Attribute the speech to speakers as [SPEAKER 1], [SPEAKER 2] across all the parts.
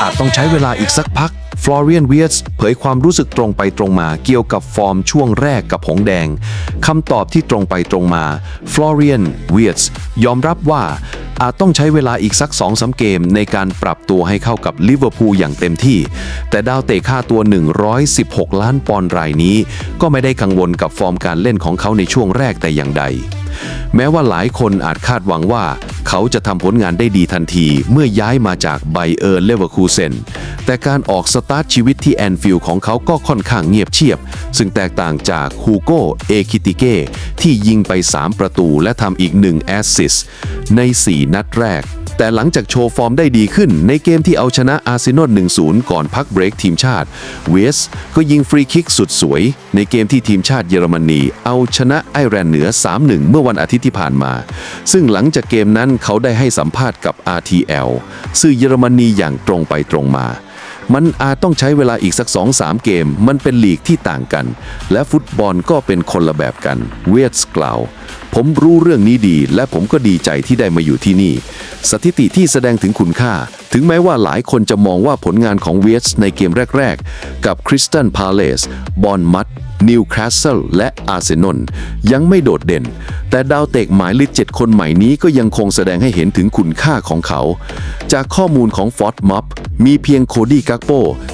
[SPEAKER 1] อาจต้องใช้เวลาอีกสักพัก ฟลอเรียนเวียสเผยความรู้สึกตรงไปตรงมาเกี่ยวกับฟอร์มช่วงแรกกับหงแดง คำตอบที่ตรงไปตรงมา ฟลอเรียนเวียสยอมรับว่า อาจต้องใช้เวลาอีกสัก2อสาเกมในการปรับตัวให้เข้ากับลิเวอร์พูลอย่างเต็มที่ แต่ดาวเตะค่าตัว 116 ล้านปอนด์รายนี้ ก็ไม่ได้กังวลกับฟอร์มการเล่นของเขาในช่วงแรกแต่อย่างใด แม้ว่าหลายคนอาจคาดหวังว่า เขาจะทำผลงานได้ดีทันทีเมื่อย้ายมาจากไบเออร์เลเวอร์คูเซนแต่การออกสตาร์ทชีวิตที่แอนฟิลด์ของเขาก็ค่อนข้างเงียบเชียบ ซึ่งแตกต่างจากฮูโกเอคิติเก้ที่ยิงไป 3 ประตูและทำอีก1แอสซิสใน 4 นัดแรก แต่หลังจากโชว์ฟอร์มได้ดีขึ้นในเกมที่เอาชนะอาร์เซนอล 1-0 ก่อนพักเบรกทีมชาติ เวสก็ยิงฟรีคิกสุดสวย ในเกมที่ทีมชาติเยอรมนี เอาชนะไอร์แลนด์เหนือ 3-1 เมื่อวันอาทิตย์ที่ผ่านมา ซึ่งหลังจากเกมนั้นเขาได้ให้สัมภาษณ์กับ RTL สื่อเยอรมนีอย่างตรงไปตรงมามันอาจต้องใช้เวลาอีกสัก 2-3 เกม มันเป็นลีกที่ต่างกัน และฟุตบอลก็เป็นคนละแบบกัน เวสกล่าว ผมรู้เรื่องนี้ดี และผมก็ดีใจที่ได้มาอยู่ที่นี่ สถิติที่แสดงถึงคุณค่า ถึงแม้ว่าหลายคนจะมองว่าผลงานของเวสในเกมแรก ๆ กับคริสตันพาเลสบอนมัด นิวคาสเซิลและอาร์เซนอลยังไม่โดดเด่น แต่ดาวเตะหมายเลขเจ็ดคนใหม่นี้ก็ยังคงแสดงให้เห็นถึงคุณค่าของเขา จากข้อมูลของฟอร์ดม็อบมีเพียงโคดี้กักโป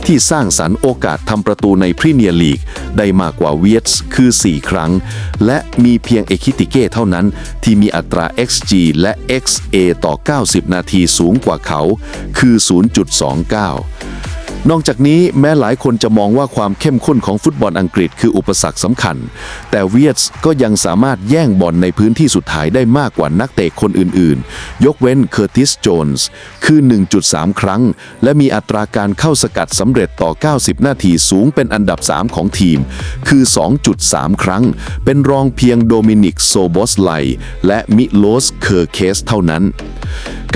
[SPEAKER 1] ที่สร้างสรรค์โอกาสทำประตูในพรีเมียร์ลีก ได้มากกว่าเวียสคือ 4 ครั้ง และมีเพียงเอคิติเก้เท่านั้น ที่มีอัตรา XG และ XA ต่อ 90 นาทีสูงกว่าเขา คือ 0.29 นอกจากนี้แม้หลายคนจะมองว่าความเข้มข้นของฟุตบอลอังกฤษคืออุปสรรคสำคัญ แต่เวียสก็ยังสามารถแย่งบอลในพื้นที่สุดท้ายได้มากกว่านักเตะคนอื่นๆ ยกเว้นเคอร์ติส โจนส์ คือ 1.3 ครั้ง และมีอัตราการเข้าสกัดสำเร็จต่อ 90 นาทีสูงเป็นอันดับ 3 ของทีม คือ 2.3 ครั้ง เป็นรองเพียงโดมินิก โซบอสไล และมิโลส เคอร์เคสเท่านั้น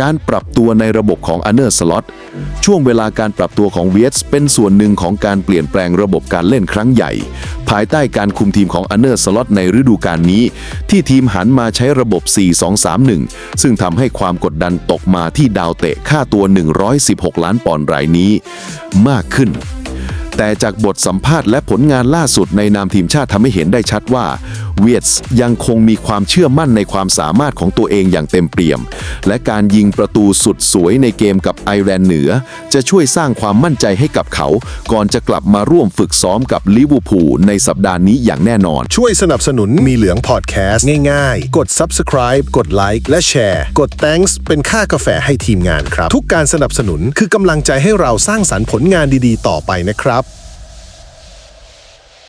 [SPEAKER 1] การปรับตัวในระบบของอเนอร์สล็อตช่วงเวลาการปรับตัวของเวียสเป็นส่วนหนึ่งของการเปลี่ยนแปลงระบบการเล่นครั้งใหญ่ ภายใต้การคุมทีมของอเนอร์สล็อตในฤดูกาลนี้ ที่ทีมหันมาใช้ระบบ 4-2-3-1 ซึ่งทำให้ความกดดันตกมาที่ดาวเตะค่าตัว 116 ล้านปอนด์รายนี้ มากขึ้น แต่จากบทสัมภาษณ์และผลงานล่าสุดในนามทีมชาติทำให้เห็นได้ชัดว่า เวียสยังคงมีความเชื่อมั่นในความสามารถของตัวเองอย่างเต็มเปี่ยม และการยิงประตูสุดสวยในเกมกับไอร์แลนด์เหนือ จะช่วยสร้างความมั่นใจให้กับเขา ก่อนจะกลับมาร่วมฝึกซ้อมกับลิเวอร์พูลในสัปดาห์นี้อย่างแน่นอน
[SPEAKER 2] ช่วยสนับสนุนมีเหลืองพอดแคสต์ง่ายๆ กด subscribe กดไลค์และแชร์กด thanks เป็นค่ากาแฟให้ทีมงานครับ ทุกการสนับสนุนคือกำลังใจให้เราสร้างสรรค์ผลงานดีๆ ต่อไปนะครับ